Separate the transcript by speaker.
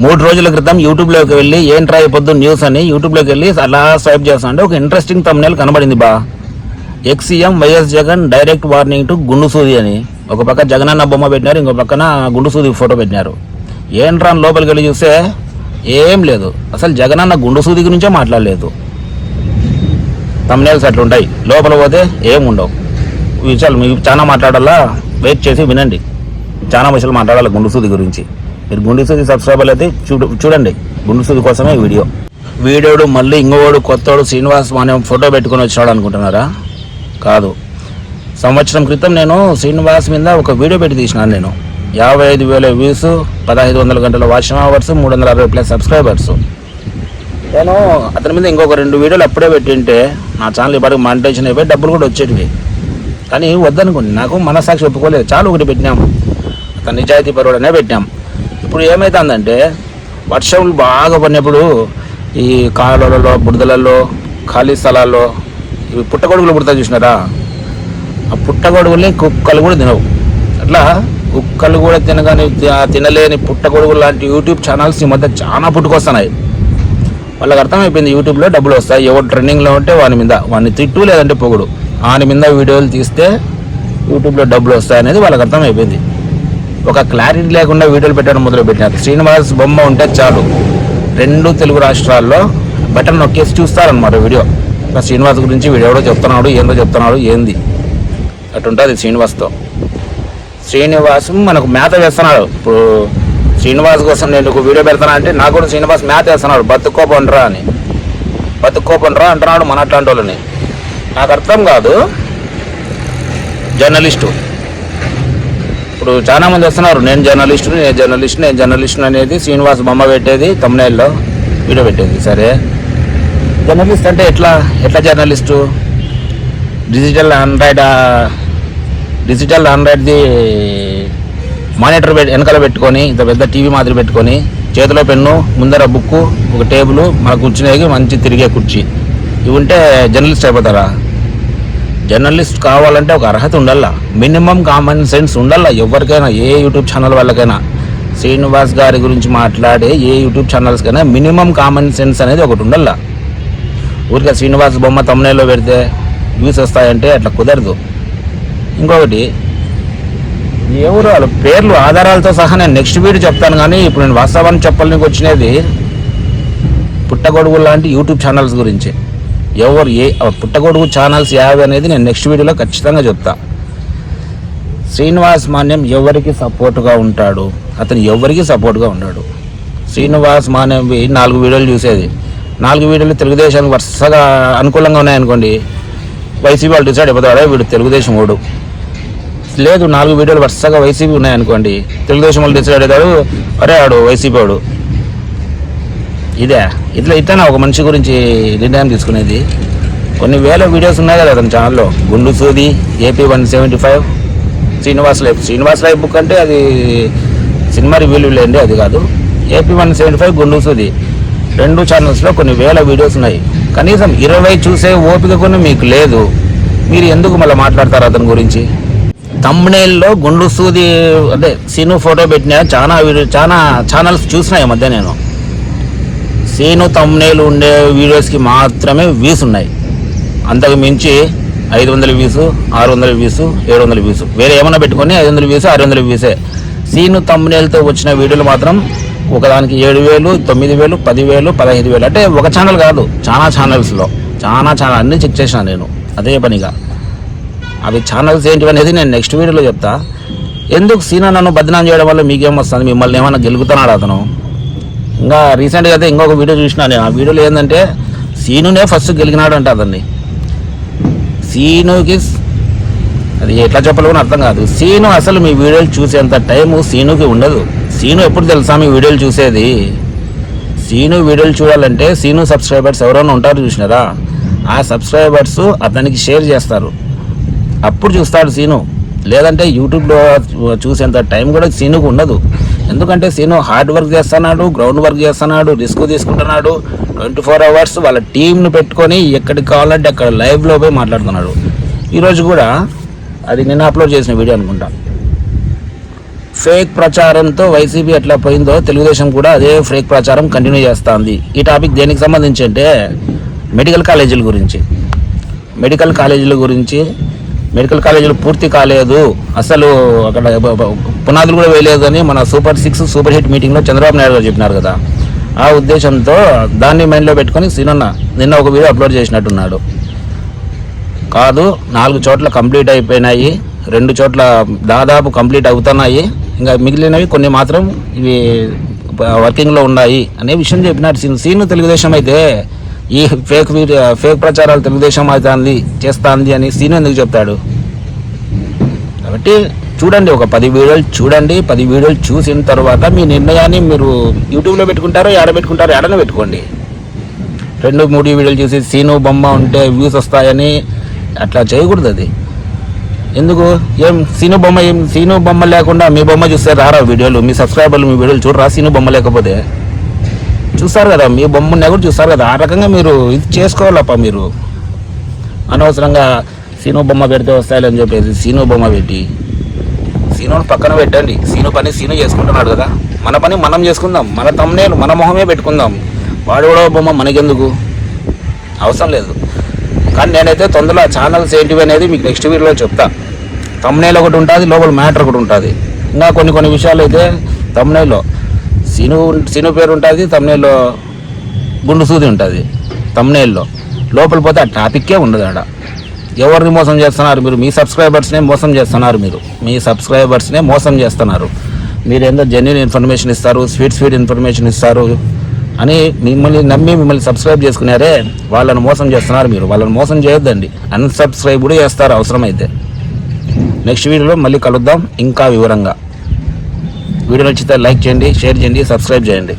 Speaker 1: మూడు రోజుల క్రితం యూట్యూబ్లోకి వెళ్ళి ఏంట్రా ఈ పొద్దు న్యూస్ అని యూట్యూబ్లోకి వెళ్ళి అలా స్వైప్ చేస్తా అంటే ఒక ఇంట్రెస్టింగ్ తమ్నేల్ కనబడింది బా. Ex CM Y S Jagan direct warning to Gundu Sudi అని. ఒక పక్క జగనన్న బొమ్మ పెట్టినారు ఇంకో పక్కన గుండు సూది ఫోటో పెట్టినారు. ఏంట్రా లోపలికి వెళ్ళి చూస్తే ఏం లేదు. అసలు జగనన్న గుండు సూది గురించే మాట్లాడలేదు. తమ్నేల్స్ అట్లుంటాయి. లోపల పోతే ఏం ఉండవు. విషయాలు మీకు చాలా మాట్లాడాలా? వెయిట్ చేసి వినండి. చాలా విషయాలు మాట్లాడాలి గుండు సూది గురించి? మీరు గుండు సూది సబ్స్క్రైబర్లు అయితే చూడు చూడండి. గుండు సూది కోసమే వీడియో. వీడియోడు మళ్ళీ ఇంకోడు కొత్తోడు శ్రీనివాస్ మనం ఫోటో పెట్టుకొని వచ్చాడు అనుకుంటున్నారా? కాదు. సంవత్సరం క్రితం నేను శ్రీనివాస్ మీద ఒక వీడియో పెట్టి తీసినాను నేను. యాభై ఐదు వేల వ్యూస్ పదహైదు వందల గంటల వాషింగ్ అవర్స్ మూడు వందల అరవై ప్లస్ సబ్స్క్రైబర్స్ నేను అతని మీద ఇంకొక రెండు వీడియోలు అప్పుడే పెట్టింటే నా ఛానల్ ఇప్పటికి మానిటైజేషన్ అయిపోయి డబ్బులు కూడా వచ్చేటివి. కానీ వద్దనుకోండి. నాకు మనసాక్షి ఒప్పుకోలేదు. చాలు ఒకటి పెట్టినాము. అతను నిజాయితీ పరువుడనే పెట్టాం ఇప్పుడు ఏమవుతుందంటే వర్షాలు బాగా పడినప్పుడు ఈ కాలువలలో బురదలలో ఖాళీ స్థలాల్లో ఇవి పుట్టగొడుగులు పుడతా చూసినారా? ఆ పుట్టగొడుగుల్ని కుక్కలు కూడా తినవు. అట్లా కుక్కలు కూడా తినగాని తినలేని పుట్టగొడుగులు లాంటి యూట్యూబ్ ఛానల్స్ ఈ మధ్య చాలా పుట్టుకొస్తున్నాయి. వాళ్ళకి అర్థమైపోయింది యూట్యూబ్లో డబ్బులు వస్తాయి. ఎవరు ట్రెండింగ్లో ఉంటే వాని మీద వాడిని తిట్టు లేదంటే పొగుడు. వాని మీద వీడియోలు తీస్తే యూట్యూబ్లో డబ్బులు వస్తాయి అనేది వాళ్ళకి అర్థమైపోయింది. ఒక క్లారిటీ లేకుండా వీడియోలు పెట్టడం మొదలు పెట్టినారు శ్రీనివాస్ బొమ్మ ఉంటే చాలు. రెండు తెలుగు రాష్ట్రాల్లో బటన్ నొక్కేసి చూస్తారనమాట వీడియో. ఇంకా శ్రీనివాస్ గురించి వీడియో ఎవడో చెప్తున్నాడు ఏందో చెప్తున్నాడు ఏంది? అటుంటుంది శ్రీనివాస్తో. శ్రీనివాస్ మనకు మేత వేస్తున్నాడు. ఇప్పుడు శ్రీనివాస్ కోసం నేను ఒక వీడియో పెడతాను అంటే నాకు కూడా శ్రీనివాస్ మేత వేస్తున్నాడు. బతుక్కోపండ్రా అని. బతుక్కోపండ్రా అంటున్నాడు మన అట్లాంటి వాళ్ళని నాకు అర్థం కాదు. జర్నలిస్టు. ఇప్పుడు చాలా మంది వస్తున్నారు. నేను జర్నలిస్టు నేను జర్నలిస్ట్ నేను జర్నలిస్ట్ అనేది శ్రీనివాస్ బొమ్మ పెట్టేది తమిళనాడులో వీడియో పెట్టేది. సరే? జర్నలిస్ట్ అంటే ఎట్లా? ఎట్లా జర్నలిస్టు? డిజిటల్ ఆండ్రాయిడ్ డిజిటల్ ఆండ్రాయిడ్ది మానిటర్ వెనకాల పెట్టుకొని ఇంత పెద్ద టీవీ మాదిరి పెట్టుకొని చేతిలో పెన్ను ముందర బుక్కు ఒక టేబుల్ మన కూర్చునేకి మంచి తిరిగే కుర్చీ. ఇవి ఉంటే జర్నలిస్ట్ అయిపోతారా? జర్నలిస్ట్ కావాలంటే ఒక అర్హత ఉండాలా? మినిమం కామన్ సెన్స్ ఉండాలా? ఎవరికైనా ఏ యూట్యూబ్ ఛానల్ వాళ్ళకైనా. శ్రీనివాస్ గారి గురించి మాట్లాడే ఏ యూట్యూబ్ ఛానల్స్కైనా మినిమం కామన్ సెన్స్ అనేది ఒకటి ఉండాలా? ఊరికే శ్రీనివాస్ బొమ్మ తమ్నేలో పెడితే వ్యూస్ వస్తాయంటే అట్లా కుదరదు. ఇంకొకటి ఎవరు వాళ్ళ పేర్లు ఆధారాలతో సహా నేను నెక్స్ట్ వీడియో చెప్తాను కానీ ఇప్పుడు నేను వాస్తవాన్ని చెప్పాలని వచ్చినది పుట్టగొడుగు లాంటి యూట్యూబ్ ఛానల్స్ గురించి. ఎవరు ఏ పుట్టగొడుగు ఛానల్స్ యావి అనేది నేను నెక్స్ట్ వీడియోలో ఖచ్చితంగా చెప్తా. శ్రీనివాస్ మాన్యం ఎవరికి సపోర్ట్గా ఉంటాడు? అతను ఎవరికి సపోర్ట్గా ఉంటాడు శ్రీనివాస్ మాన్యం నాలుగు వీడియోలు చూసేది. నాలుగు వీడియోలు తెలుగుదేశానికి వరుసగా అనుకూలంగా ఉన్నాయనుకోండి వైసీపీ వాళ్ళు డిసైడ్ అయిపోతాడే వీడు తెలుగుదేశం ఓడు లేదు నాలుగు వీడియోలు వరుసగా వైసీపీ ఉన్నాయనుకోండి తెలుగుదేశం వాళ్ళు డిసైడ్ అవుతాడు అరే ఆడు వైసీపీ వాడు. ఇదే. ఇట్లా ఇట్లా ఒక మనిషి గురించి నిర్ణయం తీసుకునేది. కొన్ని వేల వీడియోస్ ఉన్నాయి కదా అతని ఛానల్లో Gundu Sudi AP one seventy five Srinivas life. Srinivas life book అంటే అది సినిమా రివ్యూలు లేండి అది కాదు. ఏపీ వన్ సెవెంటీ ఫైవ్ గుండు సూది. రెండు ఛానల్స్లో కొన్ని వేల వీడియోస్ ఉన్నాయి. కనీసం ఇరవై చూసే ఓపిక కొన్ని మీకు లేదు. మీరు ఎందుకు మళ్ళీ మాట్లాడతారు అతని గురించి? తమ్నేల్లో గుండు సూది అదే సీను ఫోటో పెట్టిన చాలా వీడియో చాలా ఛానల్స్ చూసినాయి ఈ మధ్య నేను. సీను తమ్నేలు ఉండే వీడియోస్కి మాత్రమే వ్యూస్ ఉన్నాయి. అంతకు మించి ఐదు వందల వ్యూస్ ఆరు వందల వ్యూస్ ఏడు వందల వ్యూస్ వేరే ఏమైనా పెట్టుకొని ఐదు వందల వ్యూస్ ఆరు వందల వ్యూసే సీను తమ్నేల్తో వచ్చిన వీడియోలు మాత్రం ఒకదానికి ఏడు వేలు తొమ్మిది వేలు పదివేలు పదహైదు వేలు. అంటే ఒక ఛానల్ కాదు చాలా ఛానల్స్లో చాలా ఛానల్ అన్నీ చెక్ చేసిన నేను. అదే పనిగా. అవి ఛానల్స్ ఏంటివి అనేది నేను నెక్స్ట్ వీడియోలో చెప్తా. ఎందుకు సీనా నన్ను బదనాం చేయడం వల్ల మీకేం వస్తుంది? మిమ్మల్ని ఏమైనా గెలుగుతున్నాడు అతను? ఇంకా రీసెంట్గా అయితే ఇంకొక వీడియో చూసినా నేను. ఆ వీడియోలో ఏంటంటే సీనునే ఫస్ట్ గెలిగినాడు అంట అతన్ని. సీనుకి అది ఎట్లా చెప్పాలో కూడా అర్థం కాదు. సీను అసలు మీ వీడియోలు చూసేంత టైము సీనుకి ఉండదు. సీను ఎప్పుడు తెలుసా మీ వీడియోలు చూసేది? సీను వీడియోలు చూడాలంటే సీను సబ్స్క్రైబర్స్ ఎవరైనా ఉంటారు చూసినారా? ఆ సబ్స్క్రైబర్స్ అతనికి షేర్ చేస్తారు. అప్పుడు చూస్తాడు సీను. లేదంటే యూట్యూబ్లో చూసేంత టైం కూడా సీనుకు ఉండదు. ఎందుకంటే సీను హార్డ్ వర్క్ చేస్తున్నాడు గ్రౌండ్ వర్క్ చేస్తున్నాడు రిస్క్ తీసుకుంటున్నాడు. ట్వంటీ ఫోర్ అవర్స్ వాళ్ళ టీంను పెట్టుకొని ఎక్కడికి కావాలంటే అక్కడ లైవ్లో పోయి మాట్లాడుతున్నాడు. ఈరోజు కూడా అది నిన్న అప్లోడ్ చేసిన వీడియో అనుకుంటా. ఫేక్ ప్రచారంతో వైసీపీ ఎట్లా పోయిందో తెలుగుదేశం కూడా అదే ఫేక్ ప్రచారం కంటిన్యూ చేస్తుంది. ఈ టాపిక్ దేనికి సంబంధించి అంటే మెడికల్ కాలేజీల గురించి. మెడికల్ కాలేజీల గురించి మెడికల్ కాలేజీలు పూర్తి కాలేదు. అసలు అక్కడ పునాదులు కూడా వేయలేదని మన సూపర్ సిక్స్ సూపర్ హిట్ మీటింగ్లో చంద్రబాబు నాయుడు గారు చెప్పినారు కదా. ఆ ఉద్దేశంతో దాన్ని మైండ్లో పెట్టుకొని సీనన్న నిన్న ఒక వీడియో అప్లోడ్ చేసినట్టున్నాడు. కాదు నాలుగు చోట్ల కంప్లీట్ అయిపోయినాయి రెండు చోట్ల దాదాపు కంప్లీట్ అవుతున్నాయి ఇంకా మిగిలినవి కొన్ని మాత్రం ఇవి వర్కింగ్లో ఉన్నాయి అనే విషయం చెప్పినాడు సీన్. సీన్ తెలుగుదేశం అయితే ఈ ఫేక్ వీడియో ఫేక్ ప్రచారాలు తెలుగుదేశం అవుతుంది చేస్తుంది అని సీన్ ఎందుకు చెప్తాడు? కాబట్టి చూడండి ఒక పది వీడియోలు చూడండి. పది వీడియోలు చూసిన తర్వాత మీ నిర్ణయాన్ని మీరు యూట్యూబ్లో పెట్టుకుంటారో ఏడ పెట్టుకుంటారో ఎడన పెట్టుకోండి. రెండు మూడు వీడియోలు చూసి సీను బొమ్మ ఉంటే వ్యూస్ వస్తాయని అట్లా చేయకూడదు అది. ఎందుకు? ఏం సీను బొమ్మ ఏం సీను బొమ్మ లేకుండా మీ బొమ్మ చూస్తే రారా వీడియోలు? మీ సబ్స్క్రైబర్లు మీ వీడియోలు చూడరా సీను బొమ్మ లేకపోతే? చూస్తారు కదా మీ బొమ్మని కూడా చూస్తారు కదా. ఆ రకంగా మీరు ఇది చేసుకోవాలప్ప మీరు. అనవసరంగా సీను బొమ్మ పెడితే వస్తాయని చెప్పేసి సీను బొమ్మ పెట్టి. సీను పక్కన పెట్టండి. సీను పని సీను చేసుకుంటున్నాడు కదా. మన పని మనం చేసుకుందాం. మన తమ్నేలు మన మొహమే పెట్టుకుందాం. వాడు కూడా బొమ్మ మనకెందుకు? అవసరం లేదు. కానీ నేనైతే తొందరలో ఛానల్స్ ఏంటివి అనేది మీకు నెక్స్ట్ వీడియోలో చెప్తా. తమ్నేలు ఒకటి ఉంటుంది లోపల మ్యాటర్ ఒకటి ఉంటుంది. ఇంకా కొన్ని కొన్ని విషయాలు అయితే తమ్నేలో. సీను సీను పేరు ఉంటుంది తమ్నేలో గుండు సూది ఉంటుంది. తమ్నేల్లో. లోపల పోతే ఆ టాపిక్కే ఉండదు ఆడ. ఎవరిని మోసం చేస్తున్నారు మీరు? మీ సబ్స్క్రైబర్స్నే మోసం చేస్తున్నారు మీరు. మీ సబ్స్క్రైబర్స్నే మోసం చేస్తున్నారు. మీరు ఏందో జెన్యున్ ఇన్ఫర్మేషన్ ఇస్తారు స్వీట్ స్వీట్ ఇన్ఫర్మేషన్ ఇస్తారు అని మిమ్మల్ని నమ్మి మిమ్మల్ని సబ్స్క్రైబ్ చేసుకున్నారే వాళ్ళని మోసం చేస్తున్నారు మీరు. వాళ్ళని మోసం చేయొద్దండి. అన్సబ్స్క్రైబ్ కూడా చేస్తారు అవసరమైతే. నెక్స్ట్ వీడియోలో మళ్ళీ కలుద్దాం. ఇంకా వివరంగా. వీడియో నచ్చితే లైక్ చేయండి షేర్ చేయండి సబ్స్క్రైబ్ చేయండి.